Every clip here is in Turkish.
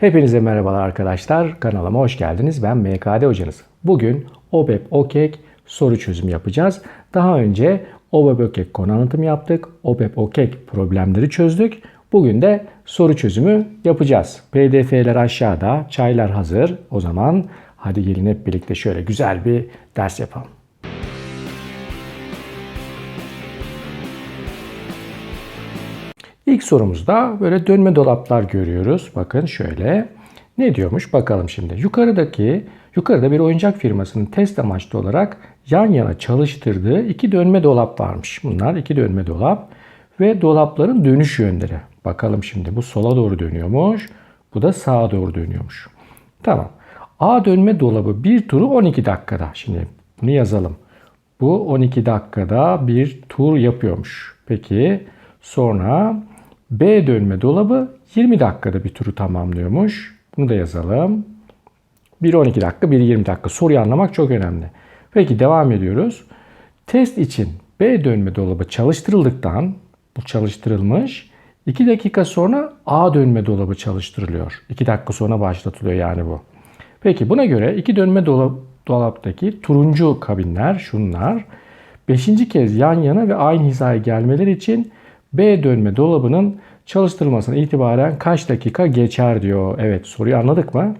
Hepinize merhabalar arkadaşlar. Kanalıma hoş geldiniz. Ben MKD hocanız. Bugün OBEP OKEK soru çözümü yapacağız. Daha önce OBEP OKEK konu anlatımı yaptık. OBEP OKEK problemleri çözdük. Bugün de soru çözümü yapacağız. PDF'ler aşağıda, çaylar hazır. O zaman hadi gelin hep birlikte şöyle güzel bir ders yapalım. İlk sorumuzda böyle dönme dolaplar görüyoruz. Bakın şöyle. Ne diyormuş bakalım şimdi. Yukarıdaki yukarıda bir oyuncak firmasının test amaçlı olarak yan yana çalıştırdığı iki dönme dolap varmış. Bunlar iki dönme dolap ve dolapların dönüş yönleri. Bakalım şimdi bu sola doğru dönüyormuş. Bu da sağa doğru dönüyormuş. Tamam. A dönme dolabı bir turu 12 dakikada. Şimdi bunu yazalım. Bu 12 dakikada bir tur yapıyormuş. Peki sonra B dönme dolabı 20 dakikada bir turu tamamlıyormuş. Bunu da yazalım. Bir 12 dakika, bir 20 dakika. Soruyu anlamak çok önemli. Peki devam ediyoruz. Test için B dönme dolabı çalıştırıldıktan, bu çalıştırılmış. 2 dakika sonra A dönme dolabı çalıştırılıyor. 2 dakika sonra başlatılıyor yani bu. Peki buna göre iki dönme dolap, dolaptaki turuncu kabinler şunlar. Beşinci kez yan yana ve aynı hizaya gelmeleri için B dönme dolabının çalıştırılmasına itibaren kaç dakika geçer diyor. Evet soruyu anladık mı?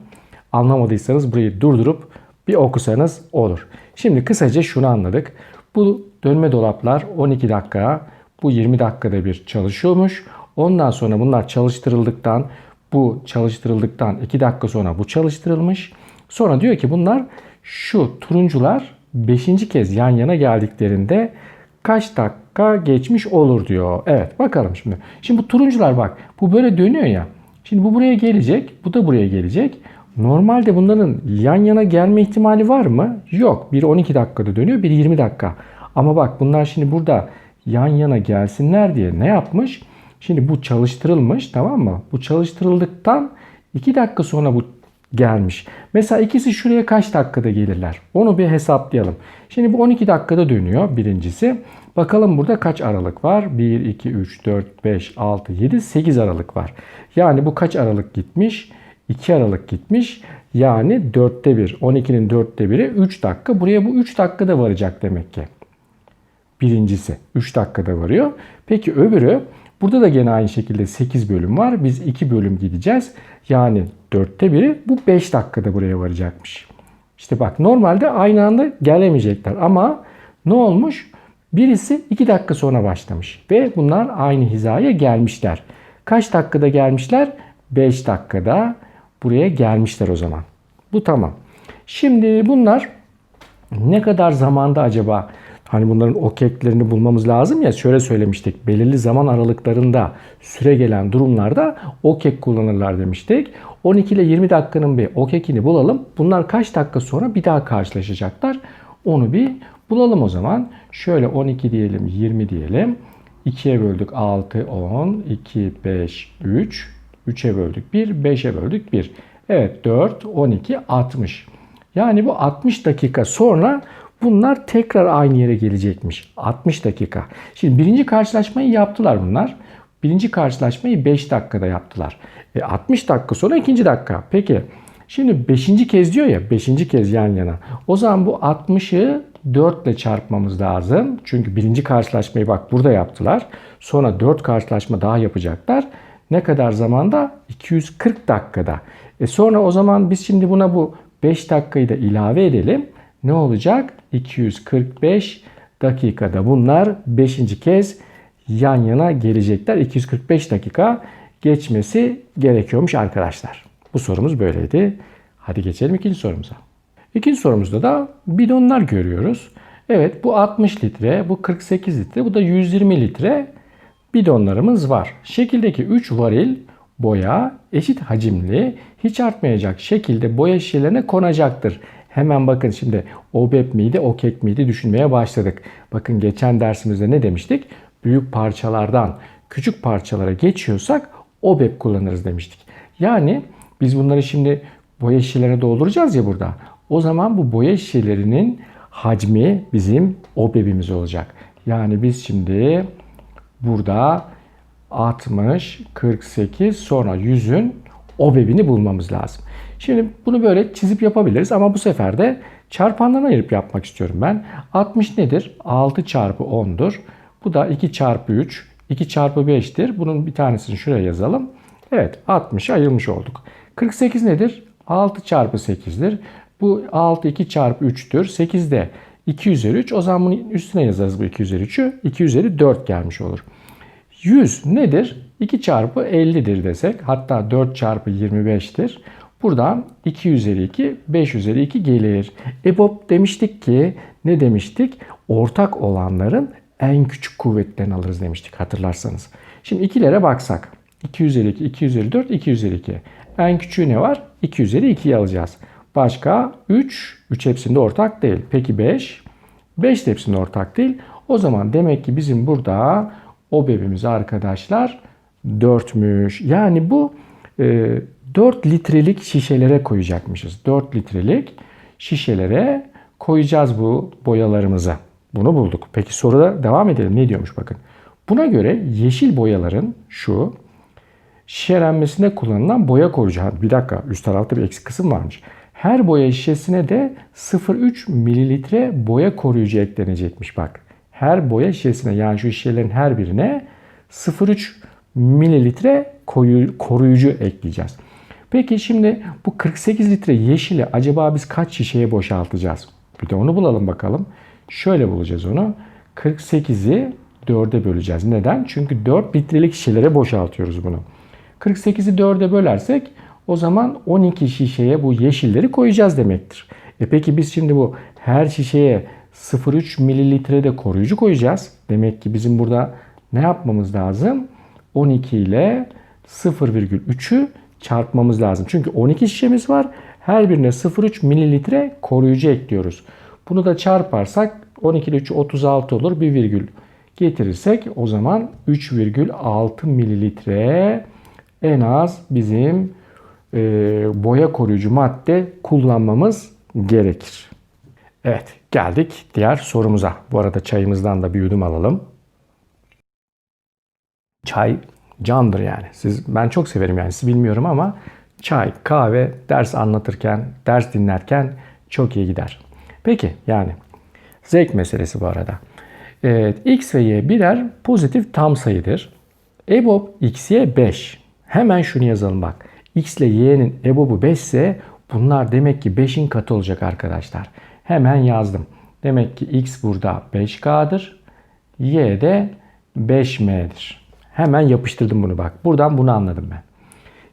Anlamadıysanız burayı durdurup bir okusanız olur. Şimdi kısaca şunu anladık. Bu dönme dolaplar 12 dakika, bu 20 dakikada bir çalışıyormuş. Ondan sonra bunlar çalıştırıldıktan, bu çalıştırıldıktan 2 dakika sonra bu çalıştırılmış. Sonra diyor ki bunlar şu turuncular 5. kez yan yana geldiklerinde kaç dakika geçmiş olur diyor. Evet bakalım şimdi. Şimdi bu turuncular bak bu böyle dönüyor ya. Şimdi bu buraya gelecek. Bu da buraya gelecek. Normalde bunların yan yana gelme ihtimali var mı? Yok. Biri 12 dakikada dönüyor, biri 20 dakika. Ama bak bunlar şimdi burada yan yana gelsinler diye ne yapmış? Şimdi bu çalıştırılmış tamam mı? Bu çalıştırıldıktan 2 dakika sonra bu gelmiş. Mesela ikisi şuraya kaç dakikada gelirler? Onu bir hesaplayalım. Şimdi bu 12 dakikada dönüyor birincisi. Bakalım burada kaç aralık var? 1, 2, 3, 4, 5, 6, 7, 8 aralık var. Yani bu kaç aralık gitmiş? 2 aralık gitmiş. Yani 4'te 1. 12'nin 4'te 1'i 3 dakika. Buraya bu 3 dakikada varacak demek ki. Birincisi 3 dakikada varıyor. Peki öbürü burada da gene aynı şekilde 8 bölüm var. Biz 2 bölüm gideceğiz. Yani 4'te biri bu 5 dakikada buraya varacakmış. İşte bak normalde aynı anda gelemeyecekler ama ne olmuş? Birisi 2 dakika sonra başlamış ve bunlar aynı hizaya gelmişler. Kaç dakikada gelmişler? 5 dakikada buraya gelmişler o zaman. Bu tamam. Şimdi bunlar ne kadar zamanda acaba hani bunların okeklerini bulmamız lazım ya şöyle söylemiştik. Belirli zaman aralıklarında süre gelen durumlarda okek kullanırlar demiştik. 12 ile 20 dakikanın bir okekini bulalım. Bunlar kaç dakika sonra bir daha karşılaşacaklar? Onu bir bulalım o zaman. Şöyle 12 diyelim, 20 diyelim. 2'ye böldük 6, 10, 2, 5, 3. 3'e böldük 1, 5'e böldük 1. Evet 4, 12, 60. Yani bu 60 dakika sonra bunlar tekrar aynı yere gelecekmiş. 60 dakika. Şimdi birinci karşılaşmayı yaptılar bunlar. Birinci karşılaşmayı 5 dakikada yaptılar. E 60 dakika sonra ikinci dakika. Peki şimdi 5. kez diyor ya 5. kez yan yana. O zaman bu 60'ı 4 ile çarpmamız lazım. Çünkü birinci karşılaşmayı bak burada yaptılar. Sonra 4 karşılaşma daha yapacaklar. Ne kadar zamanda? 240 dakikada. E sonra o zaman biz şimdi buna bu 5 dakikayı da ilave edelim. Ne olacak? 245 dakikada bunlar 5. kez yan yana gelecekler. 245 dakika geçmesi gerekiyormuş arkadaşlar. Bu sorumuz böyleydi. Hadi geçelim ikinci sorumuza. İkinci sorumuzda da bidonlar görüyoruz. Evet bu 60 litre, bu 48 litre, bu da 120 litre bidonlarımız var. Şekildeki 3 varil boya eşit hacimli, hiç artmayacak şekilde boya şişelerine konacaktır. Hemen bakın şimdi OBEP miydi, OKEK miydi düşünmeye başladık. Bakın geçen dersimizde ne demiştik? Büyük parçalardan küçük parçalara geçiyorsak OBEP kullanırız demiştik. Yani biz bunları şimdi boya şişelerine dolduracağız ya burada. O zaman bu boya şişelerinin hacmi bizim OBEP'imiz olacak. Yani biz şimdi burada 60, 48 sonra 100'ün OBEB'ini bulmamız lazım. Şimdi bunu böyle çizip yapabiliriz ama bu sefer de çarpanlarına ayırıp yapmak istiyorum ben. 60 nedir? 6 çarpı 10'dur. Bu da 2 çarpı 3, 2 çarpı 5'tir. Bunun bir tanesini şuraya yazalım. Evet 60'a ayırmış olduk. 48 nedir? 6 çarpı 8'dir. Bu 6 2 çarpı 3'tür. 8 de 2 üzeri 3. O zaman bunun üstüne yazarız bu 2 üzeri 3'ü. 2 üzeri 4 gelmiş olur. 100 nedir? 2 çarpı 50'dir desek. Hatta 4 çarpı 25'tir. Buradan 2 üzeri 2, 5 üzeri 2 gelir. EBOB demiştik ki ne demiştik? Ortak olanların en küçük kuvvetlerini alırız demiştik hatırlarsanız. Şimdi ikilere baksak. 2 üzeri 2, 2 üzeri 4, 2 üzeri 2. En küçüğü ne var? 2 üzeri 2'yi alacağız. Başka 3, 3 hepsinde ortak değil. Peki 5? 5 de hepsinde ortak değil. O zaman demek ki bizim burada o bebimiz arkadaşlar 4'müş. Yani bu e, 4 litrelik şişelere koyacakmışız. 4 litrelik şişelere koyacağız bu boyalarımızı. Bunu bulduk. Peki soruda devam edelim. Ne diyormuş bakın. Buna göre yeşil boyaların şu şişelenmesinde kullanılan boya koruyucu. Bir dakika üst tarafta bir eksik kısım varmış. Her boya şişesine de 0,3 mililitre boya koruyucu eklenecekmiş bak. Her boya şişesine yani şu şişelerin her birine 0,3 mililitre koruyucu ekleyeceğiz. Peki şimdi bu 48 litre yeşili acaba biz kaç şişeye boşaltacağız? Bir de onu bulalım bakalım. Şöyle bulacağız onu. 48'i 4'e böleceğiz. Neden? Çünkü 4 litrelik şişelere boşaltıyoruz bunu. 48'i 4'e bölersek o zaman 12 şişeye bu yeşilleri koyacağız demektir. E peki biz şimdi bu her şişeye 0,3 mililitre de koruyucu koyacağız. Demek ki bizim burada ne yapmamız lazım? 12 ile 0,3'ü çarpmamız lazım. Çünkü 12 şişemiz var. Her birine 0,3 mililitre koruyucu ekliyoruz. Bunu da çarparsak 12 ile 3 36 olur. Bir virgül getirirsek o zaman 3,6 mililitre en az bizim e, boya koruyucu madde kullanmamız gerekir. Evet geldik diğer sorumuza. Bu arada çayımızdan da bir yudum alalım. Çay candır yani. Siz ben çok severim yani siz bilmiyorum ama çay, kahve ders anlatırken, ders dinlerken çok iyi gider. Peki yani zevk meselesi bu arada. Evet, x ve y birer pozitif tam sayıdır. EBOB x'ye 5. Hemen şunu yazalım bak. X ile y'nin EBOB'u 5 ise bunlar demek ki 5'in katı olacak arkadaşlar. Hemen yazdım. Demek ki x burada 5k'dır. y de 5m'dir. Hemen yapıştırdım bunu bak. Buradan bunu anladım ben.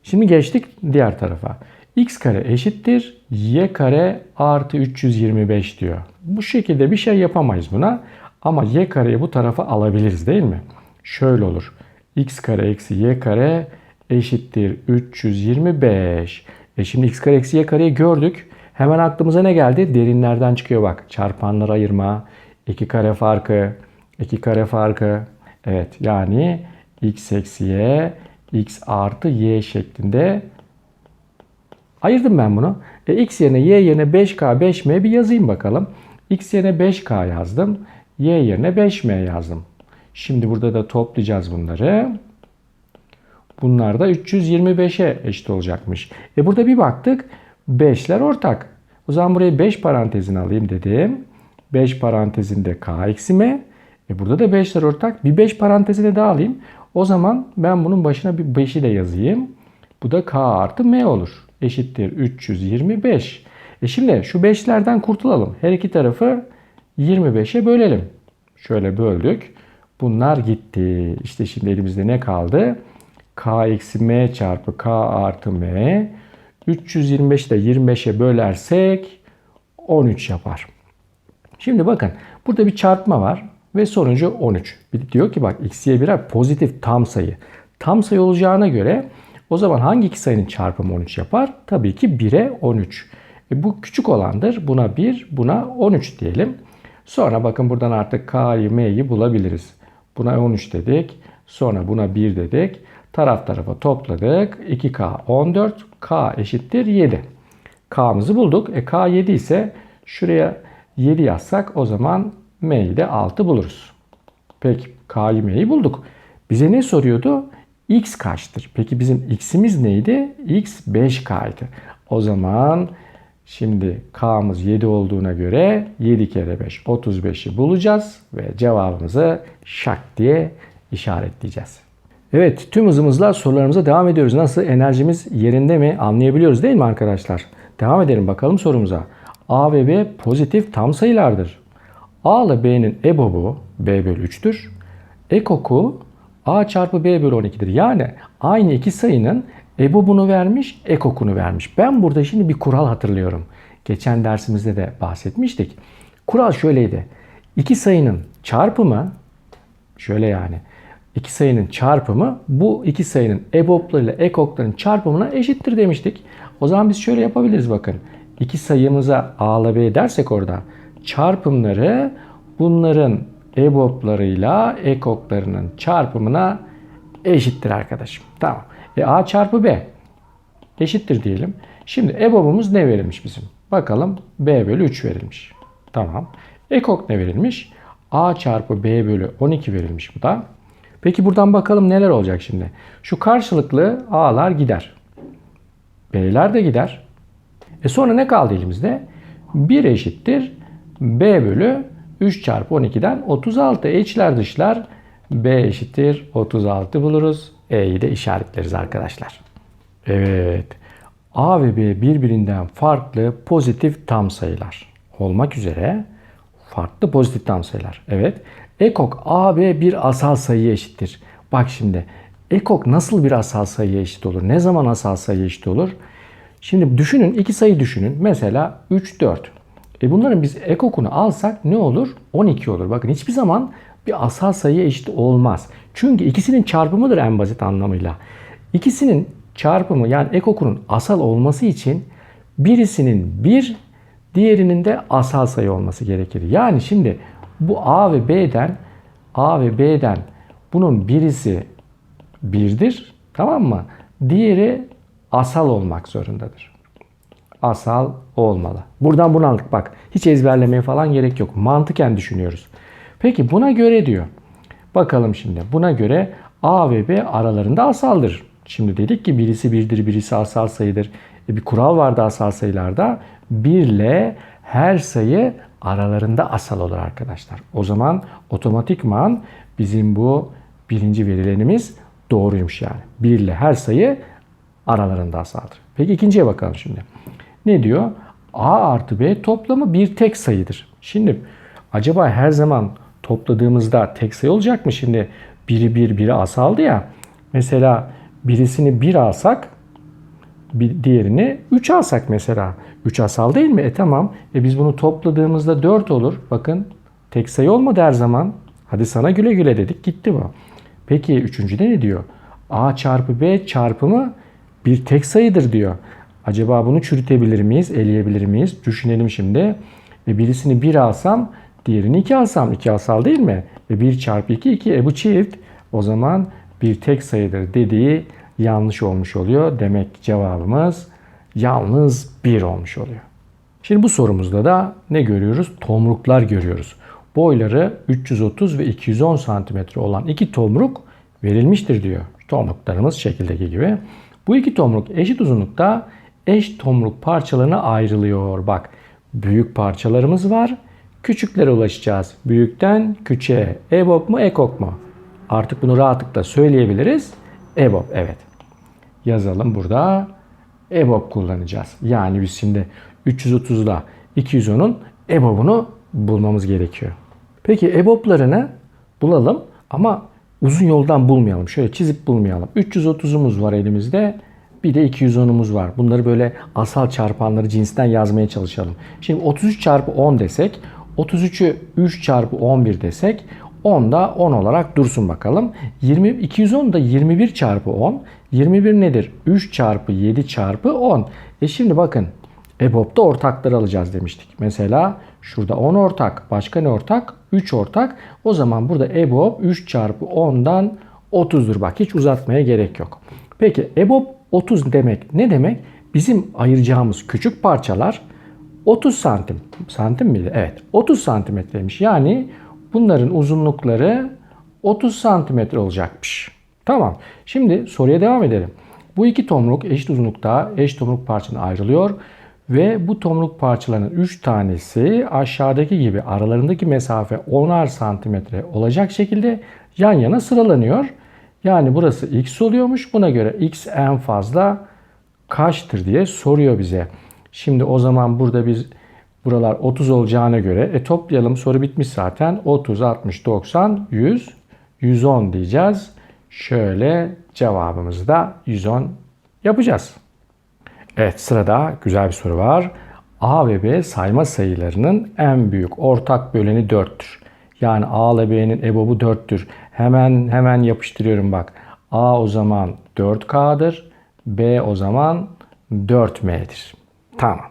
Şimdi geçtik diğer tarafa. x kare eşittir y kare artı 325 diyor. Bu şekilde bir şey yapamayız buna. Ama y kareyi bu tarafa alabiliriz değil mi? Şöyle olur. x kare eksi y kare eşittir 325. E şimdi x kare eksi y kareyi gördük. Hemen aklımıza ne geldi? Derinlerden çıkıyor bak. Çarpanları ayırma, 2 kare farkı, 2 kare farkı. Evet yani x eksi y, x artı y şeklinde ayırdım ben bunu. E, x yerine y yerine 5k 5m bir yazayım bakalım. x yerine 5k yazdım. y yerine 5m yazdım. Şimdi burada da toplayacağız bunları. Bunlar da 325'e eşit olacakmış. E burada bir baktık 5'ler ortak. O zaman buraya 5 parantezini alayım dedim. 5 parantezinde k eksi m. E burada da 5'ler ortak. Bir 5 parantezine daha alayım. O zaman ben bunun başına bir 5'i de yazayım. Bu da k artı m olur. Eşittir 325. E şimdi şu 5'lerden kurtulalım. Her iki tarafı 25'e bölelim. Şöyle böldük. Bunlar gitti. İşte şimdi elimizde ne kaldı? K eksi m çarpı k artı m. 325'i de 25'e bölersek 13 yapar. Şimdi bakın burada bir çarpma var ve sonucu 13. Bir diyor ki bak x'ye birer pozitif tam sayı. Tam sayı olacağına göre o zaman hangi iki sayının çarpımı 13 yapar? Tabii ki 1'e 13. E bu küçük olandır. Buna 1, buna 13 diyelim. Sonra bakın buradan artık k'yı m'yi bulabiliriz. Buna 13 dedik. Sonra buna 1 dedik. Taraf tarafa topladık. 2k 14. k eşittir 7. k'mızı bulduk. E k 7 ise şuraya 7 yazsak o zaman m'yi de 6 buluruz. Peki k'yı m'yi bulduk. Bize ne soruyordu? x kaçtır? Peki bizim x'imiz neydi? x 5k'ydı. O zaman şimdi k'mız 7 olduğuna göre 7 kere 5 35'i bulacağız ve cevabımızı şak diye işaretleyeceğiz. Evet tüm hızımızla sorularımıza devam ediyoruz. Nasıl enerjimiz yerinde mi anlayabiliyoruz değil mi arkadaşlar? Devam edelim bakalım sorumuza. A ve B pozitif tam sayılardır. A ile B'nin EBOB'u B bölü 3'tür. Ekoku A çarpı B bölü 12'dir. Yani aynı iki sayının EBOB'unu vermiş, ekokunu vermiş. Ben burada şimdi bir kural hatırlıyorum. Geçen dersimizde de bahsetmiştik. Kural şöyleydi. İki sayının çarpımı şöyle yani iki sayının çarpımı bu iki sayının EBOB'ları ile ekokların çarpımına eşittir demiştik. O zaman biz şöyle yapabiliriz bakın. İki sayımıza A ile B dersek orada çarpımları bunların EBOB'larıyla ekoklarının çarpımına eşittir arkadaşım. Tamam. E A çarpı B eşittir diyelim. Şimdi EBOB'umuz ne verilmiş bizim? Bakalım B bölü 3 verilmiş. Tamam. Ekok ne verilmiş? A çarpı B bölü 12 verilmiş bu da. Peki buradan bakalım neler olacak şimdi. Şu karşılıklı A'lar gider. B'ler de gider. E sonra ne kaldı elimizde? 1 eşittir B bölü 3 çarpı 12'den 36 içler dışlar B eşittir 36 buluruz. E'yi de işaretleriz arkadaşlar. Evet. A ve B birbirinden farklı pozitif tam sayılar olmak üzere farklı pozitif tam sayılar. Evet. Ekok A, B bir asal sayıya eşittir. Bak şimdi ekok nasıl bir asal sayıya eşit olur? Ne zaman asal sayıya eşit olur? Şimdi düşünün iki sayı düşünün. Mesela 3, 4. E bunların biz ekokunu alsak ne olur? 12 olur. Bakın hiçbir zaman bir asal sayıya eşit olmaz. Çünkü ikisinin çarpımıdır en basit anlamıyla. İkisinin çarpımı yani ekokunun asal olması için birisinin 1, diğerinin de asal sayı olması gerekir. Yani şimdi bu A ve B'den A ve B'den bunun birisi 1'dir. Tamam mı? Diğeri asal olmak zorundadır. Asal olmalı. Buradan bunu aldık bak. Hiç ezberlemeye falan gerek yok. Mantıken düşünüyoruz. Peki buna göre diyor. Bakalım şimdi. Buna göre A ve B aralarında asaldır. Şimdi dedik ki birisi birdir, birisi asal sayıdır. E bir kural vardı asal sayılarda. 1 ile her sayı aralarında asal olur arkadaşlar. O zaman otomatikman bizim bu birinci verilenimiz doğruymuş yani. 1 ile her sayı aralarında asaldır. Peki ikinciye bakalım şimdi. Ne diyor? A artı B toplamı bir tek sayıdır. Şimdi acaba her zaman topladığımızda tek sayı olacak mı? Şimdi biri bir, biri asaldı ya. Mesela birisini 1 alsak bir diğerini 3 alsak mesela. 3 asal değil mi? E tamam. E biz bunu topladığımızda 4 olur. Bakın tek sayı olmadı her zaman. Hadi sana güle güle dedik gitti bu. Peki üçüncüde ne diyor? A çarpı B çarpımı bir tek sayıdır diyor. Acaba bunu çürütebilir miyiz? Eleyebilir miyiz? Düşünelim şimdi. Ve birisini 1 alsam diğerini 2 alsam. 2 asal değil mi? Ve 1 çarpı 2 2. E bu çift. O zaman bir tek sayıdır dediği yanlış olmuş oluyor. Demek cevabımız yalnız 1 olmuş oluyor. Şimdi bu sorumuzda da ne görüyoruz? Tomruklar görüyoruz. Boyları 330 ve 210 cm olan iki tomruk verilmiştir diyor. Tomruklarımız şekildeki gibi. Bu iki tomruk eşit uzunlukta eş tomruk parçalarına ayrılıyor. Bak büyük parçalarımız var. Küçüklere ulaşacağız. Büyükten küçüğe. EBOB mu ekok mu? Artık bunu rahatlıkla söyleyebiliriz. EBOB evet. Yazalım burada. EBOB kullanacağız. Yani biz şimdi 330'da 210'un EBOB'unu bulmamız gerekiyor. Peki EBOB'larını bulalım ama uzun yoldan bulmayalım. Şöyle çizip bulmayalım. 330'umuz var elimizde. Bir de 210'umuz var. Bunları böyle asal çarpanları cinsinden yazmaya çalışalım. Şimdi 33 çarpı 10 desek, 33'ü 3 çarpı 11 desek 10 da 10 olarak dursun bakalım. 20, 210 da 21 çarpı 10. 21 nedir? 3 çarpı 7 çarpı 10. E şimdi bakın EBOB'da ortakları alacağız demiştik. Mesela şurada 10 ortak. Başka ne ortak? 3 ortak. O zaman burada EBOB 3 çarpı 10'dan 30'dur. Bak hiç uzatmaya gerek yok. Peki EBOB 30 demek ne demek? Bizim ayıracağımız küçük parçalar 30 santim. Santim miydi? Evet. 30 santimetreymiş. Yani bunların uzunlukları 30 santimetre olacakmış. Tamam. Şimdi soruya devam edelim. Bu iki tomruk eşit uzunlukta eş tomruk parçasına ayrılıyor ve bu tomruk parçalarının 3 tanesi aşağıdaki gibi aralarındaki mesafe 10'ar santimetre olacak şekilde yan yana sıralanıyor. Yani burası x oluyormuş. Buna göre x en fazla kaçtır diye soruyor bize. Şimdi o zaman burada biz buralar 30 olacağına göre e toplayalım soru bitmiş zaten. 30, 60, 90, 100, 110 diyeceğiz. Şöyle cevabımızı da 110 yapacağız. Evet sırada güzel bir soru var. A ve B sayma sayılarının en büyük ortak böleni 4'tür. Yani A ile B'nin EBOB'u 4'tür. Hemen hemen yapıştırıyorum bak. A o zaman 4K'dır. B o zaman 4M'dir. Tamam.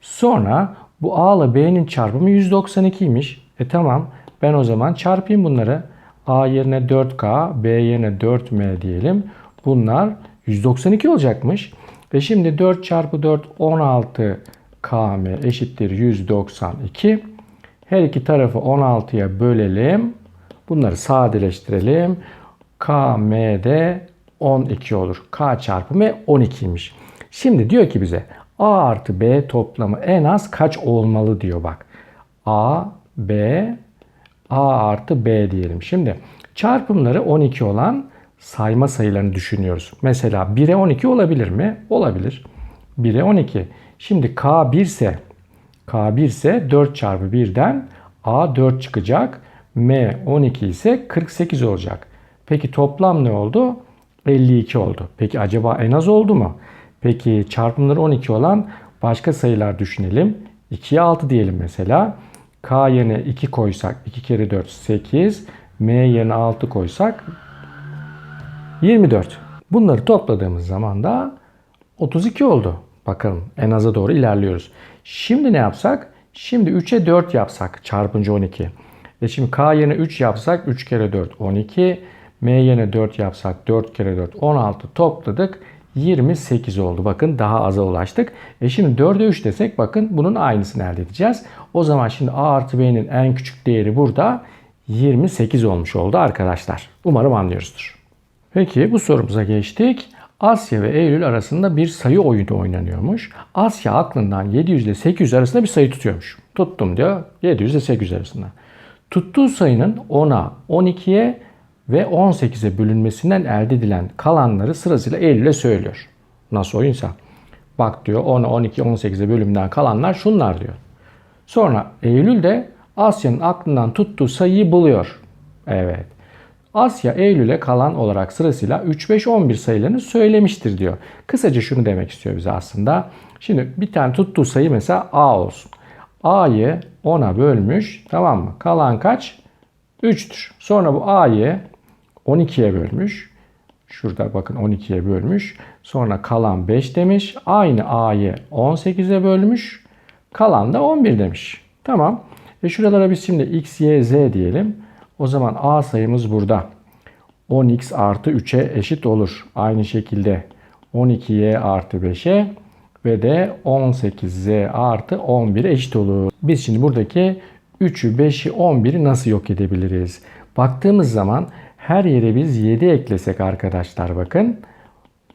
Sonra bu A ile B'nin çarpımı 192'ymiş. E tamam. Ben o zaman çarpayım bunları. A yerine 4K, B yerine 4M diyelim. Bunlar 192 olacakmış. Ve şimdi 4 çarpı 4 16 km eşittir 192. Her iki tarafı 16'ya bölelim. Bunları sadeleştirelim. KM'de 12 olur. K çarpı M 12'ymiş. Şimdi diyor ki bize A artı B toplamı en az kaç olmalı diyor bak. A, B, A artı B diyelim. Şimdi çarpımları 12 olan sayma sayılarını düşünüyoruz. Mesela 1'e 12 olabilir mi? Olabilir. 1'e 12. Şimdi K 1 ise K 1 ise 4 çarpı 1'den A 4 çıkacak. M 12 ise 48 olacak. Peki toplam ne oldu? 52 oldu. Peki acaba en az oldu mu? Peki çarpımları 12 olan başka sayılar düşünelim. 2'ye 6 diyelim mesela. K yerine 2 koysak 2 kere 4 8. M yerine 6 koysak 24. Bunları topladığımız zaman da 32 oldu. Bakalım en aza doğru ilerliyoruz. Şimdi ne yapsak? Şimdi 3'e 4 yapsak çarpınca 12. E şimdi K yerine 3 yapsak 3 kere 4 12. M yerine 4 yapsak 4 kere 4 16 topladık. 28 oldu. Bakın daha aza ulaştık. E şimdi 4'e 3 desek bakın bunun aynısını elde edeceğiz. O zaman şimdi A artı B'nin en küçük değeri burada 28 olmuş oldu arkadaşlar. Umarım anlıyoruzdur. Peki bu sorumuza geçtik. Asya ve Eylül arasında bir sayı oyunu oynanıyormuş. Asya aklından 700 ile 800 arasında bir sayı tutuyormuş. Tuttum diyor 700 ile 800 arasında. Tuttuğu sayının 10'a, 12'ye ve 18'e bölünmesinden elde edilen kalanları sırasıyla Eylül'e söylüyor. Nasıl oyunsa. Bak diyor 10'a, 12, 18'e bölümden kalanlar şunlar diyor. Sonra Eylül de Asya'nın aklından tuttuğu sayıyı buluyor. Evet. Asya Eylül'e kalan olarak sırasıyla 3, 5, 11 sayılarını söylemiştir diyor. Kısaca şunu demek istiyor bize aslında. Şimdi bir tane tuttuğu sayı mesela A olsun. A'yı 10'a bölmüş. Tamam mı? Kalan kaç? 3'tür. Sonra bu A'yı 12'ye bölmüş. Şurada bakın 12'ye bölmüş. Sonra kalan 5 demiş. Aynı A'yı 18'e bölmüş. Kalan da 11 demiş. Tamam. E şuralara biz şimdi x, y, z diyelim. O zaman A sayımız burada. 10x artı 3'e eşit olur. Aynı şekilde 12y artı 5'e ve de 18z artı 11'e eşit olur. Biz şimdi buradaki 3'ü, 5'i, 11'i nasıl yok edebiliriz? Baktığımız zaman her yere biz 7 eklesek arkadaşlar bakın.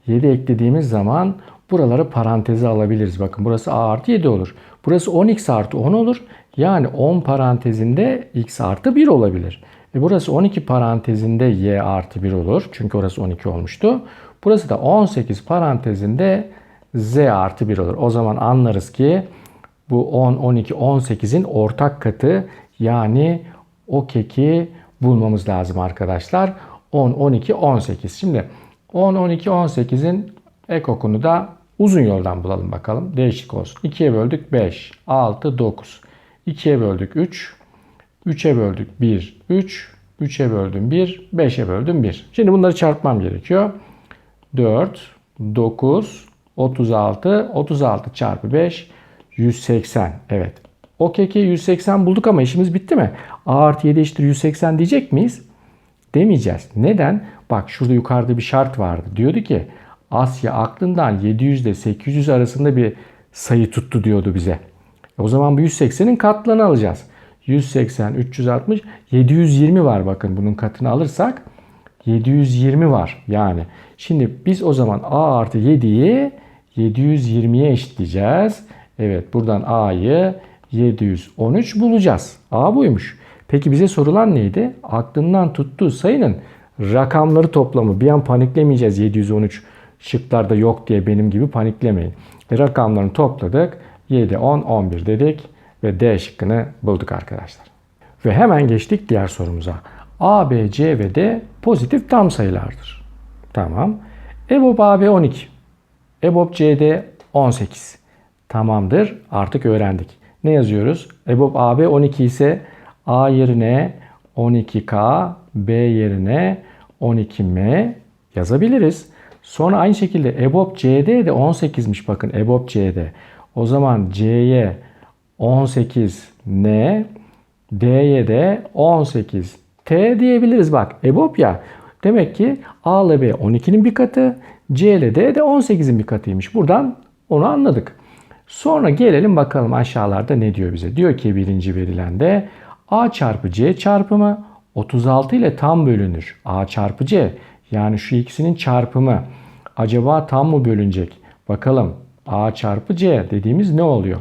7 eklediğimiz zaman buraları paranteze alabiliriz. Bakın burası a artı 7 olur. Burası 10x artı 10 olur. Yani 10 parantezinde x artı 1 olabilir. E burası 12 parantezinde y artı 1 olur. Çünkü orası 12 olmuştu. Burası da 18 parantezinde z artı 1 olur. O zaman anlarız ki bu 10, 12, 18'in ortak katı yani o keki bulmamız lazım arkadaşlar. 10, 12, 18. Şimdi 10, 12, 18'in ekokunu da uzun yoldan bulalım bakalım. Değişik olsun. 2'ye böldük 5, 6, 9. 2'ye böldük 3. 3'e böldük 1, 3. 3'e böldüm 1, 5'e böldüm 1. Şimdi bunları çarpmam gerekiyor. 4, 9, 36, 36 çarpı 5, 180. Evet. O keki 180 bulduk ama işimiz bitti mi? A artı 7 eşittir 180 diyecek miyiz? Demeyeceğiz. Neden? Bak şurada yukarıda bir şart vardı. Diyordu ki Asya aklından 700 ile 800 arasında bir sayı tuttu diyordu bize. O zaman bu 180'in katlarını alacağız. 180, 360, 720 var bakın bunun katını alırsak 720 var yani. Şimdi biz o zaman A artı 7'yi 720'ye eşitleyeceğiz. Evet buradan A'yı 713 bulacağız. A buymuş. Peki bize sorulan neydi? Aklından tuttuğu sayının rakamları toplamı. Bir an paniklemeyeceğiz 713 şıklarda yok diye benim gibi paniklemeyin. Rakamlarını topladık. 7, 10, 11 dedik ve D şıkkını bulduk arkadaşlar. Ve hemen geçtik diğer sorumuza. A, B, C ve D pozitif tam sayılardır. Tamam. EBOB AB 12. EBOB CD 18. Tamamdır. Artık öğrendik. Ne yazıyoruz? EBOB AB 12 ise A yerine 12K, B yerine 12M yazabiliriz. Sonra aynı şekilde EBOB CD de 18'miş bakın EBOB CD. O zaman C'ye 18N, D'ye de 18T diyebiliriz. Bak EBOB ya. Demek ki A ile B 12'nin bir katı, C ile D de 18'in bir katıymış. Buradan onu anladık. Sonra gelelim bakalım aşağılarda ne diyor bize. Diyor ki birinci verilen de A çarpı C çarpımı 36 ile tam bölünür. A çarpı C yani şu ikisinin çarpımı acaba tam mı bölünecek? Bakalım A çarpı C dediğimiz ne oluyor?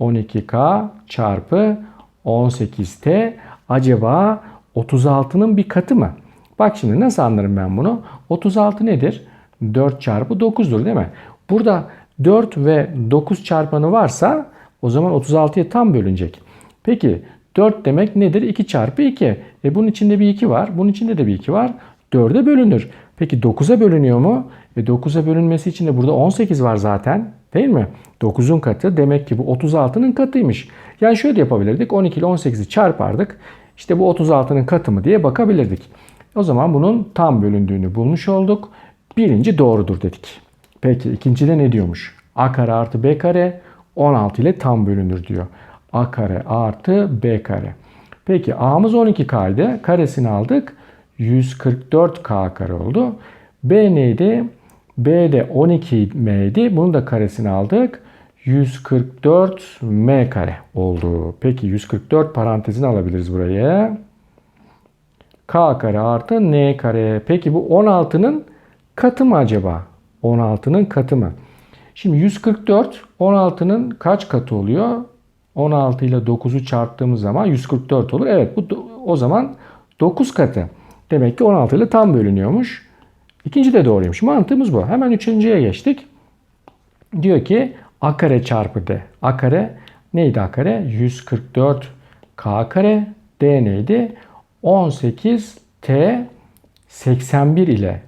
12K çarpı 18T acaba 36'nın bir katı mı? Bak şimdi nasıl anlarım ben bunu? 36 nedir? 4 çarpı 9'dur değil mi? Burada 4 ve 9 çarpanı varsa o zaman 36'ya tam bölünecek. Peki 4 demek nedir? 2 çarpı 2. E bunun içinde bir 2 var. Bunun içinde de bir 2 var. 4'e bölünür. Peki 9'a bölünüyor mu? E 9'a bölünmesi için de burada 18 var zaten. Değil mi? 9'un katı. Demek ki bu 36'nın katıymış. Yani şöyle yapabilirdik. 12 ile 18'i çarpardık. İşte bu 36'nın katı mı diye bakabilirdik. O zaman bunun tam bölündüğünü bulmuş olduk. Birinci doğrudur dedik. Peki ikincide ne diyormuş? A kare artı B kare 16 ile tam bölünür diyor. A kare artı B kare. Peki A'mız 12K'ydı. Karesini aldık. 144K kare oldu. B neydi? B de 12M'ydi. Bunu da karesini aldık. 144M kare oldu. Peki 144 parantezini alabiliriz buraya. K kare artı N kare. Peki bu 16'nın katı mı acaba? 16'nın katı mı? Şimdi 144 16'nın kaç katı oluyor? 16 ile 9'u çarptığımız zaman 144 olur. Evet bu o zaman 9 katı. Demek ki 16 ile tam bölünüyormuş. İkinci de doğruymuş. Mantığımız bu. Hemen üçüncüye geçtik. Diyor ki a kare çarpı d. a kare neydi a kare? 144 k kare. d neydi? 18 t 81 ile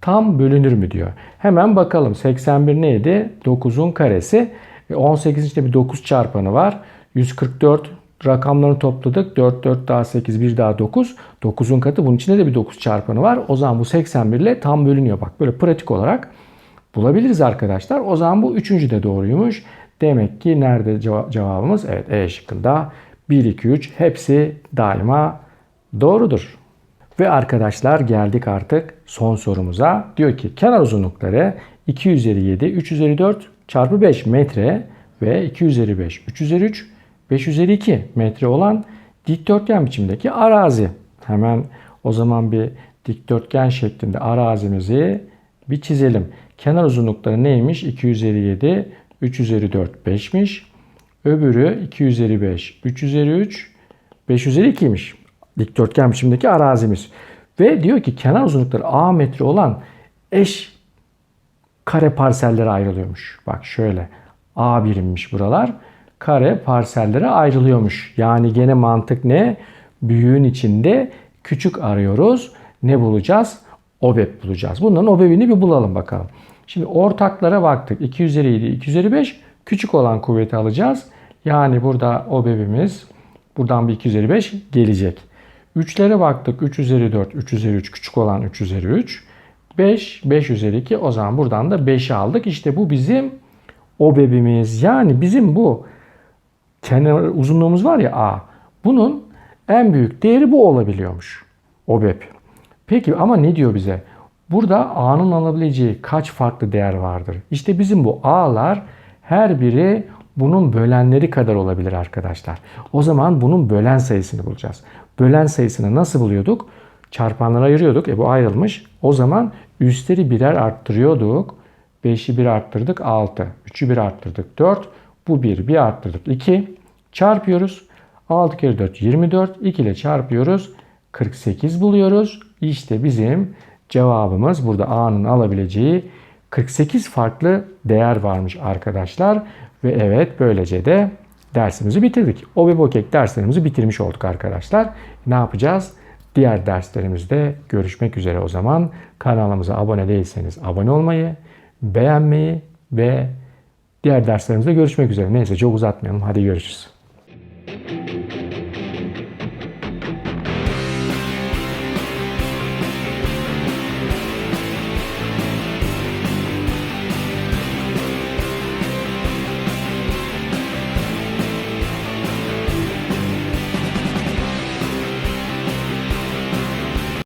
tam bölünür mü diyor. Hemen bakalım 81 neydi? 9'un karesi. 18'in içinde bir 9 çarpanı var. 144 rakamlarını topladık. 4, 4 daha 8, 1 daha 9. 9'un katı bunun içinde de bir 9 çarpanı var. O zaman bu 81 ile tam bölünüyor. Bak böyle pratik olarak bulabiliriz arkadaşlar. O zaman bu üçüncü de doğruymuş. Demek ki nerede cevabımız? Evet E şıkkında 1, 2, 3 hepsi daima doğrudur. Ve arkadaşlar geldik artık son sorumuza. Diyor ki kenar uzunlukları 2 üzeri 7, 3 üzeri 4 çarpı 5 metre ve 2 üzeri 5, 3 üzeri 3, 5 üzeri 2 metre olan dikdörtgen biçimdeki arazi. Hemen o zaman bir dikdörtgen şeklinde arazimizi bir çizelim. Kenar uzunlukları neymiş? 2 üzeri 7, 3 üzeri 4, 5'miş. Öbürü 2 üzeri 5, 3 üzeri 3, 5 üzeri 2'ymiş. Dikdörtgen biçimdeki arazimiz. Ve diyor ki kenar uzunlukları A metre olan eş kare parsellere ayrılıyormuş. Bak şöyle A birimmiş buralar. Kare parsellere ayrılıyormuş. Yani gene mantık ne? Büyüğün içinde küçük arıyoruz. Ne bulacağız? OBEP bulacağız. Bunların OBEP'ini bir bulalım bakalım. Şimdi ortaklara baktık. 2 üzeri 7, 2 üzeri 5. Küçük olan kuvveti alacağız. Yani burada OBEP'imiz buradan bir 2 üzeri 5 gelecek. 3'lere baktık. 3 üzeri 4, 3 üzeri 3 küçük olan 3 üzeri 3. 5, 5 üzeri 2. O zaman buradan da 5'i aldık. İşte bu bizim OBEB'imiz. Yani bizim bu kenar uzunluğumuz var ya A. Bunun en büyük değeri bu olabiliyormuş. OBEB. Peki ama ne diyor bize? Burada A'nın alabileceği kaç farklı değer vardır? İşte bizim bu A'lar her biri bunun bölenleri kadar olabilir arkadaşlar. O zaman bunun bölen sayısını bulacağız. Bölen sayısını nasıl buluyorduk? çarpanlara ayırıyorduk. E bu ayrılmış. O zaman üstleri birer arttırıyorduk. 5'i 1 arttırdık 6. 3'ü 1 arttırdık 4. Bu 1 bir arttırdık 2. Çarpıyoruz. 6 kere 4 24. 2 ile çarpıyoruz. 48 buluyoruz. İşte bizim cevabımız burada A'nın alabileceği 48 farklı değer varmış arkadaşlar. Ve evet böylece de dersimizi bitirdik. O ve Bokek derslerimizi bitirmiş olduk arkadaşlar. Ne yapacağız? Diğer derslerimizde görüşmek üzere o zaman. Kanalımıza abone değilseniz abone olmayı, beğenmeyi ve diğer derslerimizde görüşmek üzere. Neyse çok uzatmayalım. Hadi görüşürüz.